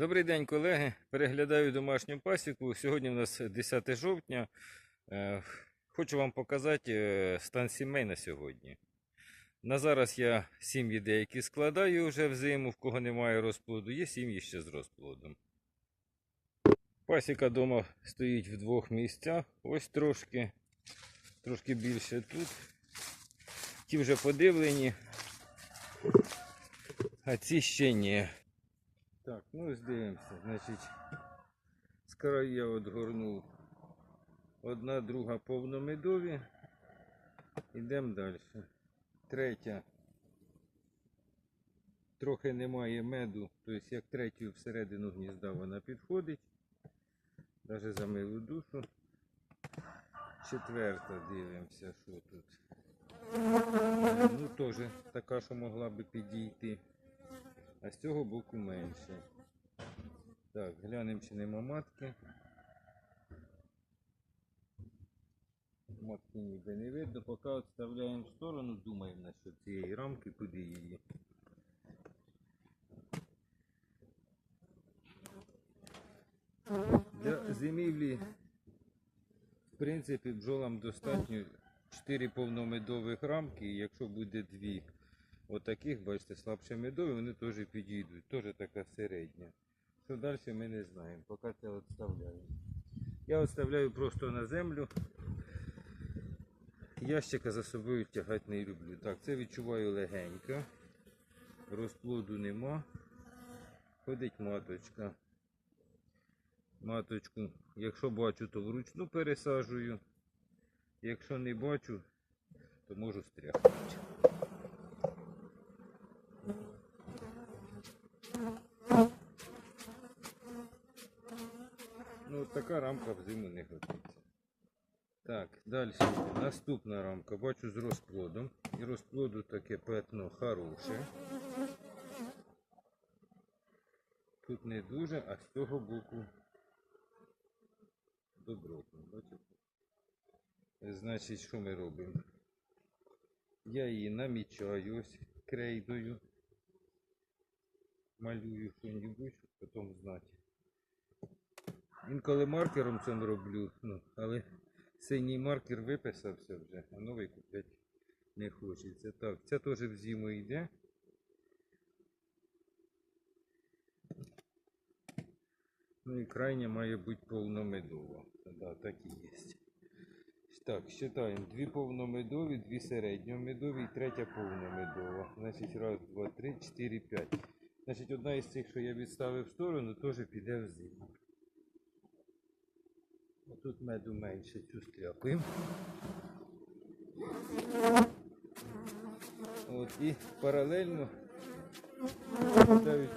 Добрий день, колеги. Переглядаю домашню пасіку. Сьогодні у нас 10 жовтня. Е, Хочу вам показати е, стан сімей на сьогодні. На зараз я сім'ї деякі складаю вже взиму, в кого немає розплоду, є сім'ї ще з розплодом. Пасіка вдома стоїть в двох місцях. Ось трошки, трошки більше тут. Ті вже подивлені, а ці ще ні. Так, ну ось дивимося. Значить, з я отгорнув одна, друга повномедові. Йдемо далі. Третя. Трохи немає меду, тобто як третю всередину гнізда вона підходить. Навіть за милу душу. Четверта дивимося, що тут. Ну, теж така, що могла би підійти. А з цього боку менше. Так, глянемо, чи нема матки. Матки ніби не видно, поки відставляємо в сторону, думаємо насчет цієї рамки, куди її. Для зимівлі, в принципі, бджолам достатньо 4 повномедових рамки, якщо буде дві отаких, бачите, слабше медові, вони теж підійдуть, теж така середня. Що далі ми не знаємо, поки це відставляємо. Я відставляю просто на землю. Ящика за собою тягати не люблю. Так, це відчуваю легенько. Розплоду нема. Ходить маточка. Маточку, якщо бачу, то вручну пересаджую. Якщо не бачу, то можу стряхнути. Ну, от така рамка в зиму не годиться. Так, далі. Наступна рамка. Бачу з розплодом. І розплоду таке пятно хороше. Тут не дуже, а з цього боку добротно. Бачите? Значить, що ми робимо? Я її намічаю ось крейдою. Малюю що-небудь, потім знати. Інколи маркером це роблю, ну, але синій маркер виписався вже, а новий купляти не хочеться. Так, це теж в зиму йде. Ну і крайня має бути повномедова. Да, так і є. Так, считаємо. Дві повномедові, дві середньомедові і третя повномедова. Значить, раз, два, три, чотири, п'ять. Значить, одна із цих, що я відставив в сторону, теж піде в зиму. Тут меду менше цю стряпаємо. От і паралельно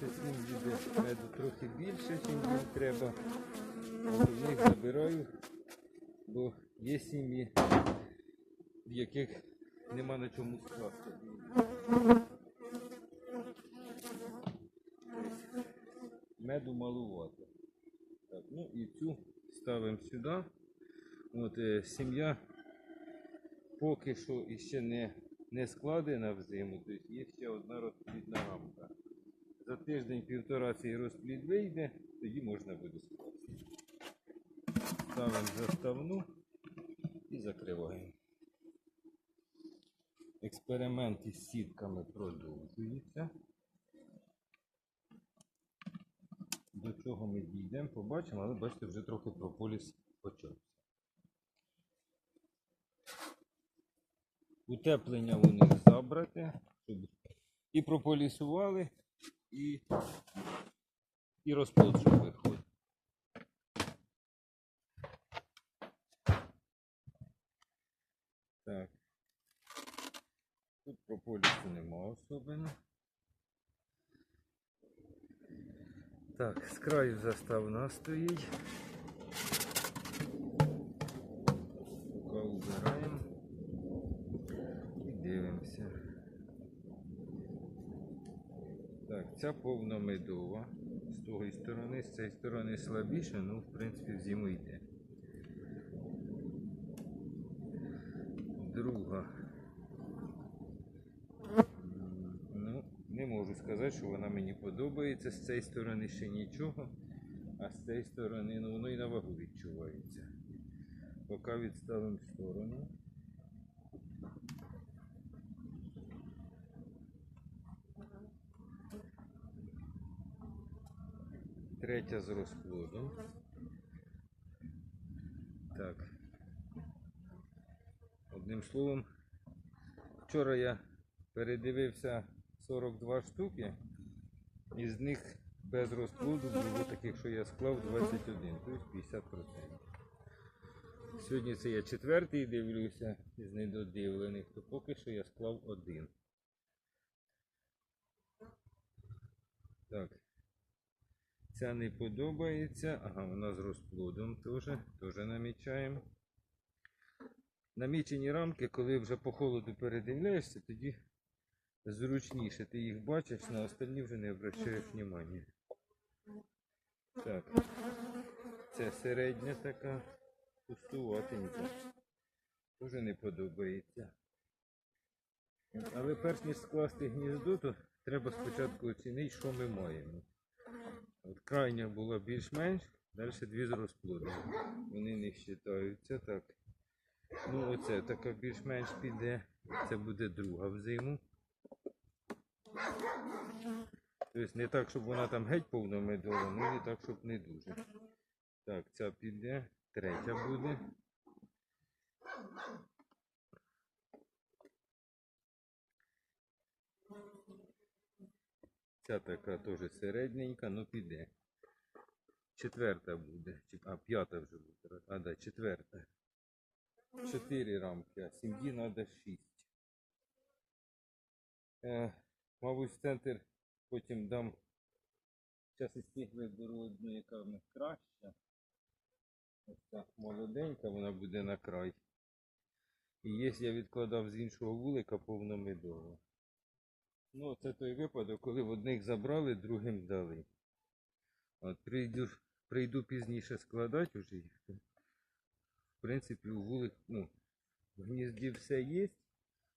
сім'ї, де меду трохи більше, ніж їм треба. От в них забираю, бо є сім'ї, в яких нема на чому скласти. Меду малувато. Так, ну і цю ставимо сюди. От, е, сім'я поки що іще не, не складена в зиму, тобто є ще одна розплідна рамка. За тиждень-півтора цей розплід вийде, тоді можна буде скласти. Ставимо заставну і закриваємо. Експеримент із сітками продовжується. До чого ми дійдемо, побачимо, але бачите, вже трохи прополіс почався. Утеплення у них забрати, щоб і прополісували, і, і розплод, щоб виходив. Так. Тут прополісу нема особливо. Так, з краю заставна стоїть. Поки убираємо і дивимося. Так, ця повномедова. З тої сторони, з цієї сторони слабіше, ну, в принципі, в зиму йде. Друга. М, Ну, не можу сказати. сказати, що вона мені подобається. З цієї сторони ще нічого, а з цієї сторони ну, воно і на вагу відчувається. Поки відставимо в сторону. Третя з розплодом. Так. Одним словом, вчора я передивився 42 штуки, із них без розплоду було таких, що я склав 21, тобто 50%. Сьогодні це я четвертий дивлюся із недодивлених, то поки що я склав один. Так. Ця не подобається. Ага, вона з розплодом теж, теж намічаємо. Намічені рамки, коли вже по холоду передивляєшся, тоді зручніше. Ти їх бачиш, на остальні вже не обращаєш внимання. Так. Це середня така пустуватенька. Дуже не подобається. Але перш ніж скласти гніздо, то треба спочатку оцінити, що ми маємо. От крайня була більш-менш, далі дві з розплодом. Вони не вважаються так. Ну, оце така більш-менш піде. Це буде друга в зиму. Тобто не так, щоб вона там геть повна медова, ну і так, щоб не дуже. Так, ця піде, третя буде. Ця така теж середненька, ну піде. Четверта буде. А, п'ята вже буде. А, да, четверта. Чотири рамки, а сім'ї треба шість. Мабуть, в центр потім дам. Зараз із тих виберу одну, яка в них краща. Ось так молоденька, вона буде на край. І є, я відкладав з іншого вулика повномедово. Ну, це той випадок, коли в одних забрали, другим дали. От прийду, прийду пізніше складати вже їх. В принципі, у вулик, ну, в гнізді все є,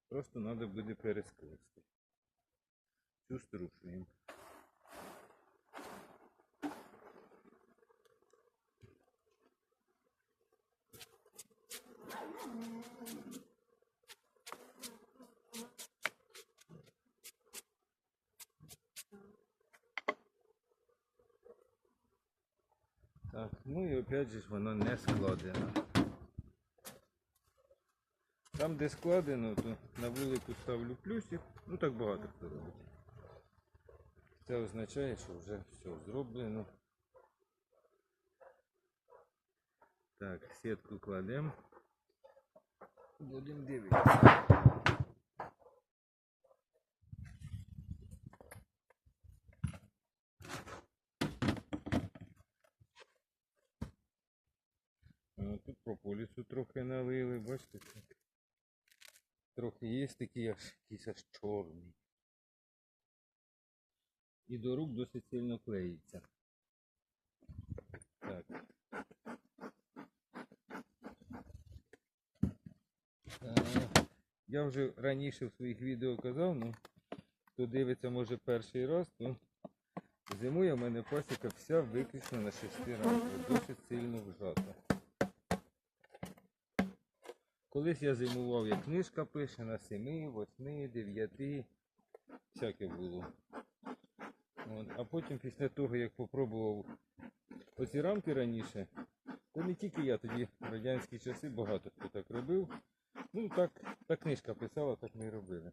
просто треба буде перескласти. Цю струшуємо. Так, ну і опять же воно не складено. Там, де складено, то на вулику ставлю плюсик. Ну так багато хто робить. Це означає, що вже все зроблено. Так, сітку кладемо. Будемо дивитися. А, Тут прополісу трохи налили, бачите? Трохи є такий аж якийсь аж чорний. І до рук досить сильно клеїться. Так. Я вже раніше в своїх відео казав, ну хто дивиться може перший раз, то зимує в мене пасіка вся виключно на шести рамках, досить сильно вжата. Колись я зимував, як книжка пише, на 7, 8, 9, всяке було. От. А потім після того, як попробував оці рамки раніше, то не тільки я, тоді в радянські часи багато хто так робив. Ну так, та книжка писала, так ми і робили.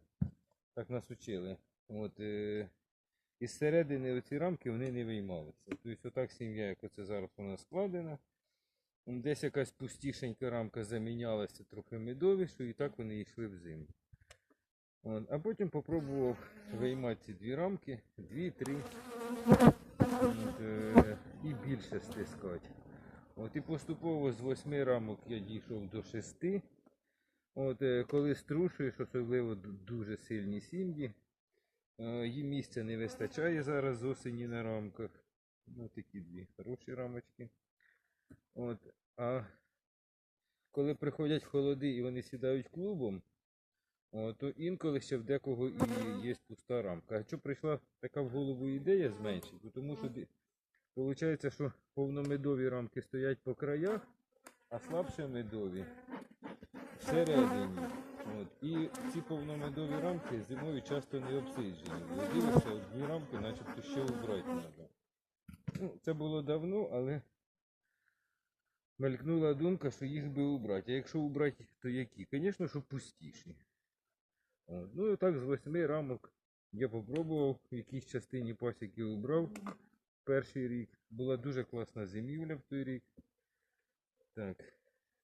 Так нас учили. От, е, із середини оці рамки вони не виймалися. Тобто отак сім'я, як оце зараз у нас складена. Десь якась пустішенька рамка замінялася трохи медовішою, і так вони йшли в зиму. От, а потім попробував виймати ці дві рамки, дві, три от, е, і більше стискати. От, і поступово з восьми рамок я дійшов до шести. От, е, коли струшуєш, особливо дуже сильні сім'ї, е, їм місця не вистачає зараз з осені на рамках. Ну, такі дві хороші рамочки. От, а коли приходять холоди і вони сідають клубом, То інколи ще в декого і є пуста рамка. А що прийшла така в голову ідея зменшити? Тому що виходить, що повномедові рамки стоять по краях, а слабше медові всередині. От. І ці повномедові рамки зимою часто не обсиджені. Дивишся, одні рамки начебто ще убрати треба. Ну, це було давно, але мелькнула думка, що їх би убрати. А якщо убрати, то які? Звісно, що пустіші. От. Ну і так з восьми рамок я попробував, в якійсь частині пасіки убрав перший рік. Була дуже класна зимівля в той рік. Так,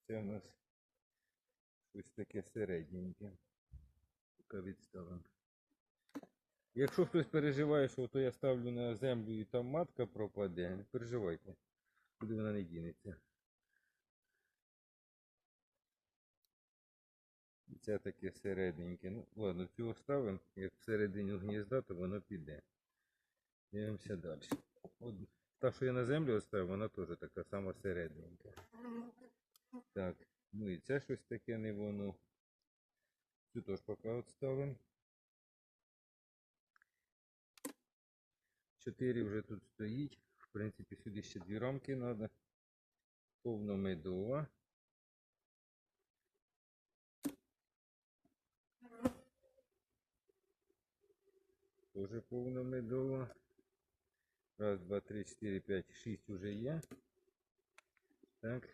це у нас щось таке середненьке. Поки відставимо. Якщо хтось переживає, що то я ставлю на землю і там матка пропаде, не переживайте, куди вона не дінеться. Це таке середненьке. Ну, ладно, цю оставимо. Як всередині гнізда, то воно піде. Дивимося далі. От, та, що я на землю оставив, вона теж така сама середненька. Так, ну і це щось таке не воно. Цю теж поки відставимо. Чотири вже тут стоїть. В принципі, сюди ще дві рамки треба. Повномедова. Тоже повномедова. Раз, два, три, чотири, п'ять, шість уже є. Так.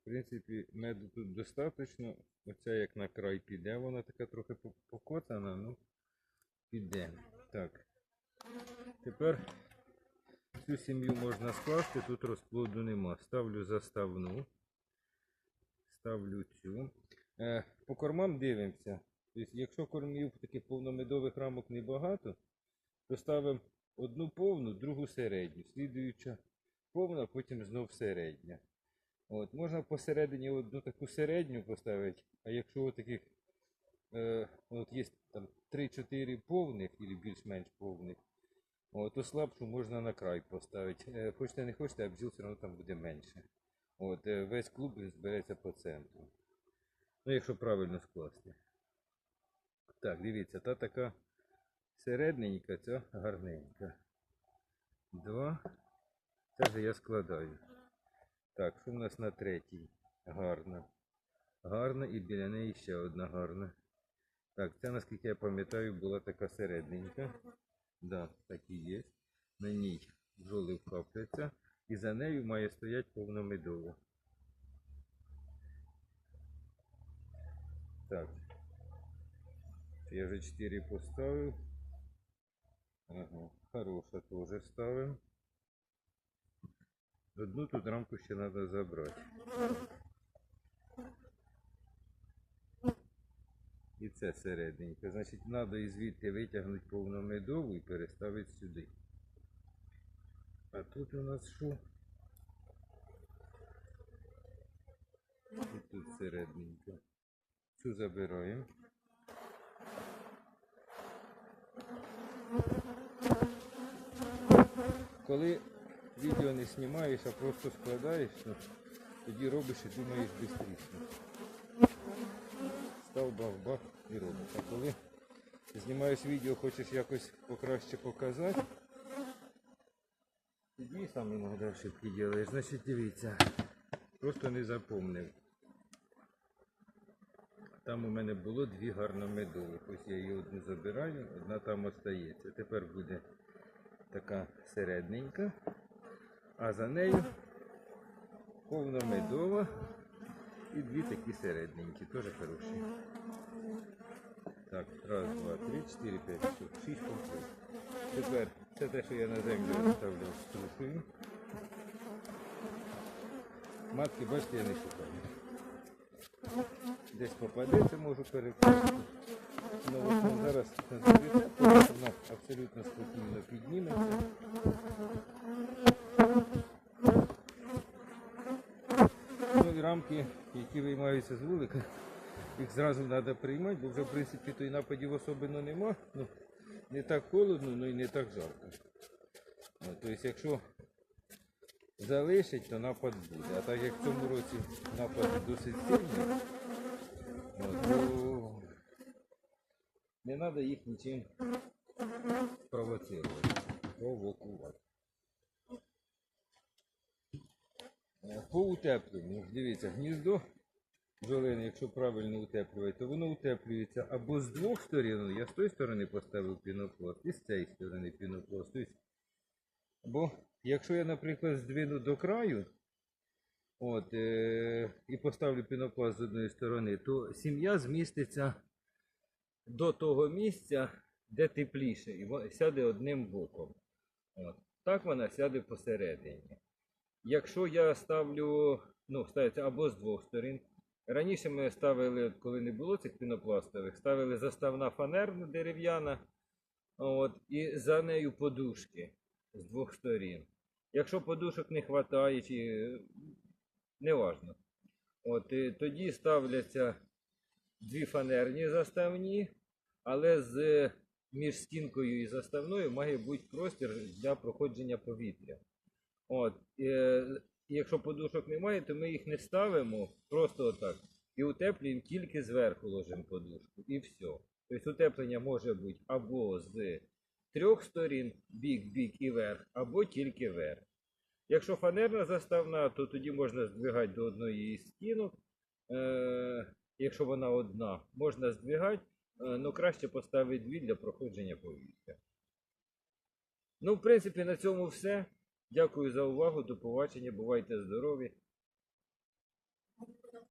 В принципі, меду тут достатньо. Оця як на край піде, вона така трохи по- покоцана, ну піде. Так. Тепер цю сім'ю можна скласти, тут розплоду нема. Ставлю заставну. Ставлю цю. Е, по кормам дивимося. Тобто, якщо кормів таких повномедових рамок небагато, то ставимо одну повну, другу середню. Слідуюча повна, потім знов середня. От, можна посередині одну таку середню поставити, а якщо таких е, от є там 3-4 повних або більш-менш повних, от, то слабшу можна на край поставити. Е, хочете не хочете, а бджіл все одно там буде менше. От, е, весь клуб збереться по центру. Ну, якщо правильно скласти. Так, дивіться, та така середненька, ця гарненька. Два. Це вже я складаю. Так, що в нас на третій? Гарна. Гарна і біля неї ще одна гарна. Так, ця, наскільки я пам'ятаю, була така середненька. Да, так і є. На ній бджоли вхапляться. І за нею має стояти повномедова. Так. Я вже 4 поставив. Ага, хороша теж ставимо. Одну тут рамку ще треба забрати. І це середненько. Значить, треба і звідти витягнути повномедову і переставити сюди. А тут у нас що? І тут середненько. Цю забираємо. Коли відео не знімаєш, а просто складаєш, ну, тоді робиш і думаєш швидше. Став бах-бах і робиш. А коли знімаєш відео, хочеш якось покраще показати, тоді сам іноді ошибки робиш. Значить дивіться, просто не запомнив. Там у мене було дві гарномедових. Ось я її одну забираю, одна там остається. Тепер буде така середненька, а за нею повномедова і дві такі середненькі, теж хороші. Так, раз, два, три, чотири, п'ять, шість, шість комплект. Тепер це те, що я на землю розставляв, струшую. Матки, бачите, я не шукаю. Десь попадеться, можу перекласти. Ну, зараз вона абсолютно спокійно підніметься. Ну і рамки, які виймаються з вулика, їх зразу треба приймати, бо вже в принципі то і нападів особливо нема. Ну, не так холодно, ну і не так жарко. Ну, тобто, якщо залишить, то напад буде. А так як в цьому році напад досить сильний, не треба їх нічим провоцирувати, провокувати. Е, По утепленню, дивіться, гніздо бджолини, якщо правильно утеплювати, то воно утеплюється або з двох сторін, я з тої сторони поставив пінопласт, і з цієї сторони пінопласт. Бо якщо я, наприклад, здвину до краю, от, е- і поставлю пінопласт з одної сторони, то сім'я зміститься до того місця, де тепліше, і сяде одним боком. От. Так вона сяде посередині. Якщо я ставлю, ну, ставиться або з двох сторін. Раніше ми ставили, коли не було цих пінопластових, ставили заставна фанерна дерев'яна, от, і за нею подушки з двох сторін. Якщо подушок не вистачає, чи неважно. От, і тоді ставляться дві фанерні заставні, але з між стінкою і заставною має бути простір для проходження повітря. От, е, якщо подушок немає, то ми їх не ставимо просто отак. І утеплюємо тільки зверху ложимо подушку. І все. Тобто утеплення може бути або з трьох сторін, бік, бік і верх, або тільки верх. Якщо фанерна заставна, то тоді можна здвигати до одної із стінок. Е, якщо вона одна, можна здвигати, але краще поставити дві для проходження повітря. Ну, в принципі, на цьому все. Дякую за увагу. До побачення. Бувайте здорові.